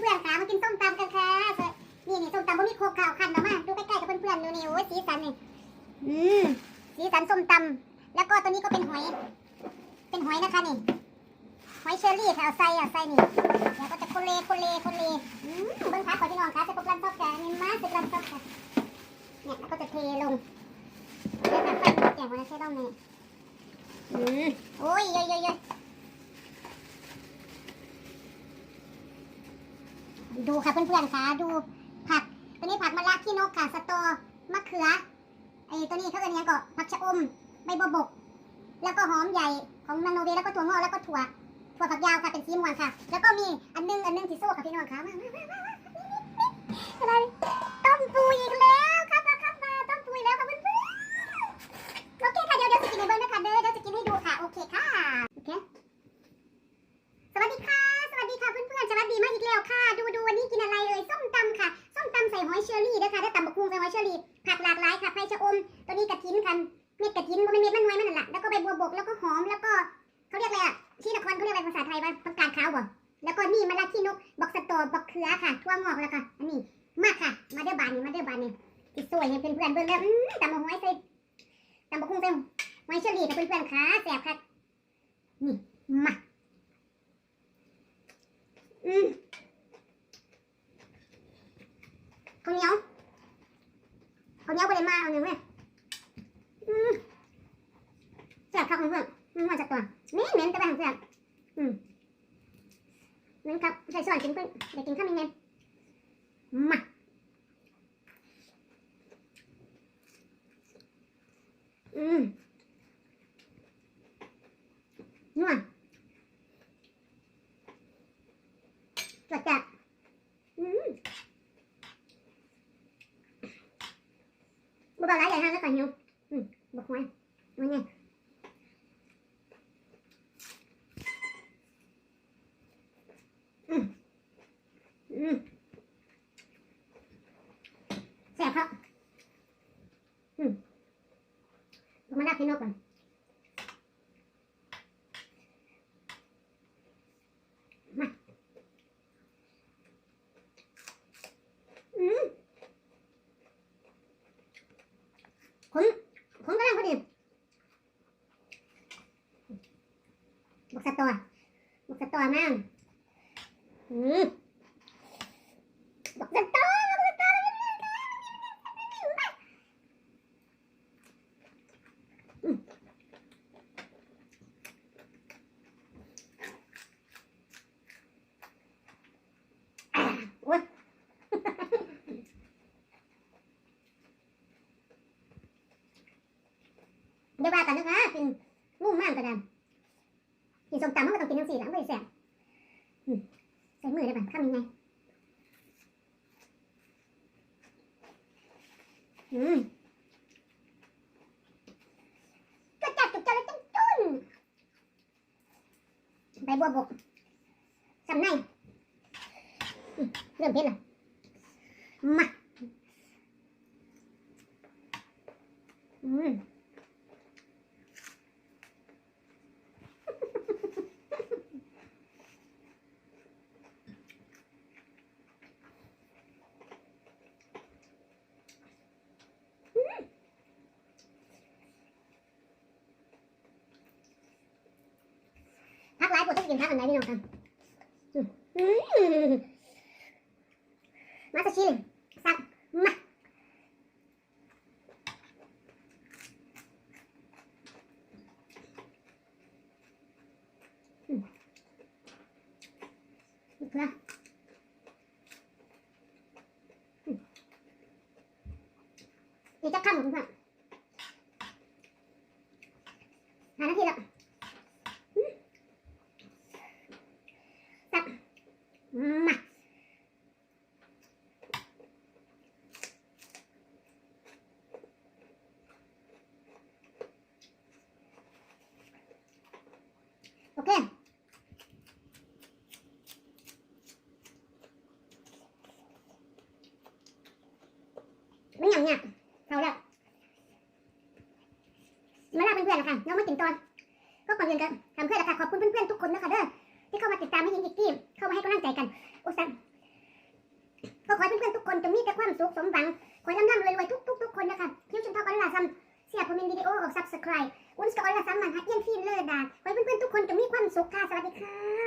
เพื่อนๆค่ะมากินส้มตำกันค่ะนี่นี่ส้มตำบ่มีโคกข้าวคันมามาดูใกล้ๆกับเพื่อนๆดูนี่โอ้ยสีสันนี่อืมสีสันส้มตำแล้วก็ตัวนี้ก็เป็นหอย เป็นหอยนะคะนี่หอยเชอรี่ค่ะเอาใส่เอาใส่นี่แล้วก็จะโคเลโคเลโคเลอืมเบิ้งขาก่อนพี่น้องค่ะจะพบรันซอกแกนี่มาจะรันซอกแกเนี่ยแล้วก็จะเทลงเดี๋ยวแบบไฟแกงไว้ใช้ต้องนี่อืมโอ้ยเยอะเยอะเยอะ ดูค่ะเพื่อนๆค่ะดูผัก ตัวนี้ผักมะระขี้นกค่ะสตอมะเขือไอ้ตัวนี้เขาเรียกยังก็ผักชะอมใบบวบก แล้วก็หอมใหญ่ของมังโนเวแล้วก็ถั่วงอกแล้วก็ถั่วถั่วฝักยาวค่ะเป็นสีม่วงค่ะ แล้วก็มีอันนึงอันนึงสีส้มค่ะพี่น้องค่ะมามามามาอะไร อยเชอรี่นะคะได้ตำบักหุ่งใส่หอยเชอรี่ผักหลากหลายค่ะไผ่ชะอมตัวนี้กระถินกันเม็ดกระถินก็ไม่เม็ดมันน้อยมันนั่นแหละแล้วก็ใบบัวบกแล้วก็หอมแล้วก็เขาเรียกอะไรอะที่นครเขาเรียกอะไรภาษาไทยว่าผักกาดขาวบ่แล้วก็นี่มะระขี้นกบอกสตอบอกเขือค่ะทั่วงอกแล้วค่ะอันนี้มากค่ะ มาเด้อบานนี่มาเด้อบานนี่ติดสวยให้เพื่อนเบิ่งแล้วตำบักหอยใส่ตำบักหุ่งใส่หอยเชอรี่ค่ะเพื่อนๆค่ะแซ่บค่ะนี่มาอืมข้าวเหนียวข้าวเหนียวไปเลยมาเอาหนึ่งเลยอืม แซ่บครับเพื่อนๆมันมาจากตัวเหม็นเหม็นแต่ไปของแซ่บอืมเหม็นครับใส่ซอสกินเพื่อนเดี๋ยวกินข้าวยังไงมาอืมนัวจัดจัดอืมบุบอะไรใหญ่ห้างแล้วกันหิวอืมบอกไว้ไว้ไงอืมอืม แซ่บครับอืมมาดักพี่นกก่อนอืมผมผมกำลังพอดีบอกสตอบอกสตอมากอืมบอกสตอบอกสตออืมอะโอ๊ย เดี๋ยวว่ากันนะคะกินงูม่านกระดานกินส้มตำมันก็ต้องกินทั้งสี่หลังไม่แซ่บอืมใส่มือได้ป่ะข้ามยังไง อืมจุดจัดจุดจัดเลยจุนจุนใบบัวบ กสำในอืมเริ่มเผ็ดละมาอืมพักหลายปวดต้องกินพักอันไหนพี่น้องครับอืมอืมมาสักชิ้นสักมาอืมเพื่ออืมอีกจะข้ามของเพื่อนหานาทีแล้ว มาโอเค ไม่หยังเนี่ยเอาแล้วมาลาเพื่อนๆนะคะน้องมากินตอน ก็ก่อนอื่นก็ทำเพื่อนละค่ะขอบคุณเพื่อนๆทุกคนนะคะเด้อที่เข้ามาติดตามให้ยิงอีกทีเข้ามาให้กำลังใจกันโอ้สันขอให้เพื่อนๆทุกคนจงมีแต่ความสุขสมหวังขอให้ร่ำรวยๆทุกๆทุกคนนะคะคิวชุนทอกอนลาซัมเสียผมเป็นวิดีโอออกซับสไครต์อุนสกออนลาซัมมันฮะเยี่ยนฟีนเลอร์ดาขอให้เพื่อนๆทุกคนจงมีความสุขค่ะสวัสดีค่ะ